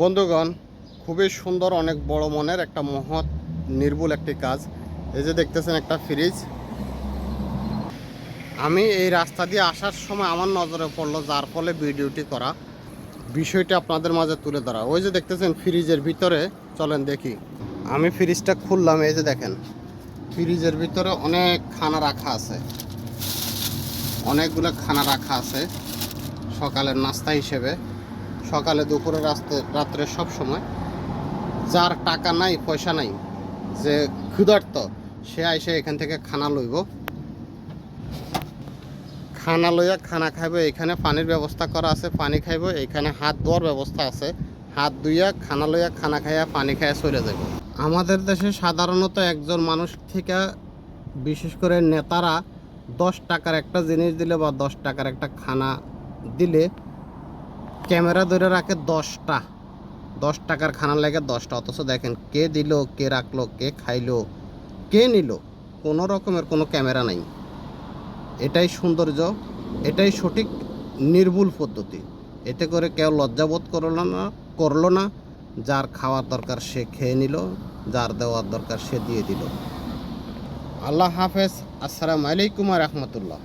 বন্ধুগণ, খুবই সুন্দর, অনেক বড় মনের একটা মহৎ নির্ভুল একটি কাজ। এই যে দেখতেছেন একটা ফ্রিজ আমি এই রাস্তা দিয়ে আসার সময় আমার নজরে পড়ল যার ফলে ভিডিওটি করা। বিষয়টি আপনাদের মাঝে তুলে ধরা। ওই যে দেখতেছেন ফ্রিজের ভিতরে, চলেন দেখি। আমি ফ্রিজটা খুললাম, এই যে দেখেন। ফ্রিজের ভিতরে অনেক খানা রাখা আছে। অনেকগুলো খানা রাখা আছে সকালের নাস্তা হিসেবে। সকালে, দুপুরে, রাস্তে, রাত্রে সব সময়। যার টাকা নাই, পয়সা নাই, যে ক্ষুধার্ত, সে আইসে এখান থেকে খানা লইব। খানা লইয়া খানা খাইব, এখানে পানির ব্যবস্থা করা আছে, পানি খাইব, এখানে হাত ধোয়ার ব্যবস্থা আছে। হাত ধুইয়া, খানা লইয়া, খানা খাইয়া, পানি খাইয়া চলে যাব আমাদের দেশে সাধারণত একজন মানুষ থেকে, বিশেষ করে নেতারা দশ টাকার একটা জিনিস দিলে বা দশ টাকার একটা খানা দিলে ক্যামেরা ধরে রাখে দশটা। দশ টাকার খানা লাগে দশটা। অথচ দেখেন, কে দিল, কে রাখল, কে খাইলো, কে নিল, কোনো রকমের কোনো ক্যামেরা নাই। এটাই সৌন্দর্য, এটাই সঠিক নির্ভুল পদ্ধতি। এতে করে কেউ লজ্জাবোধ করল না করল না। যার খাওয়ার দরকার সে খেয়ে নিল, যার দেওয়ার দরকার সে দিয়ে দিল। আল্লাহ হাফেজ। আসসালামু আলাইকুম রহমতুল্লাহ।